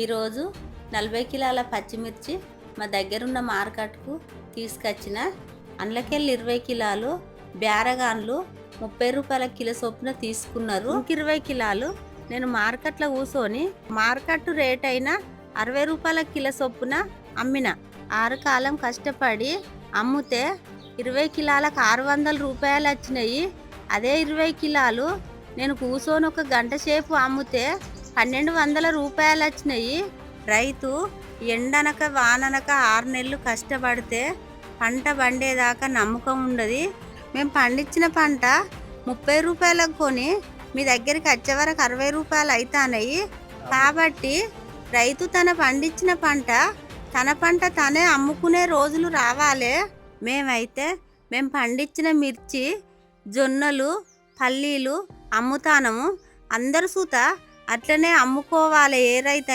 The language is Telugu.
ఈరోజు నలభై కిలోల పచ్చిమిర్చి మా దగ్గరున్న మార్కెట్కు తీసుకొచ్చిన అందులోకెళ్ళి ఇరవై కిలోలు బేరగాన్లు ముప్పై రూపాయల కిలో చొప్పున తీసుకున్నారు. ఇరవై కిలోలు నేను మార్కెట్లో కూర్చొని మార్కెట్ రేట్ అయినా అరవై రూపాయల కిలో చొప్పున అమ్మిన. ఆరు కాలం కష్టపడి అమ్మితే ఇరవై కిలోలకు ఆరు వందల రూపాయలు వచ్చినాయి. అదే ఇరవై కిలోలు నేను కూర్చొని ఒక గంట సేపు అమ్మితే పన్నెండు వందల రూపాయలు వచ్చినాయి. రైతు ఎండనక వాననక ఆరు నెలలు కష్టపడితే పంట పండేదాకా నమ్మకం ఉండదు. మేము పండించిన పంట ముప్పై రూపాయలకు కొని మీ దగ్గరికి వచ్చే వరకు అరవై రూపాయలు అవుతాయి కాబట్టి రైతు తన పండించిన పంట తన పంట తనే అమ్ముకునే రోజులు రావాలి. మేమైతే మేము పండించిన మిర్చి జొన్నలు పల్లీలు అమ్ముతానము. అందరు సూత అట్లనే అమ్ముకోవాలి ఏ రైతు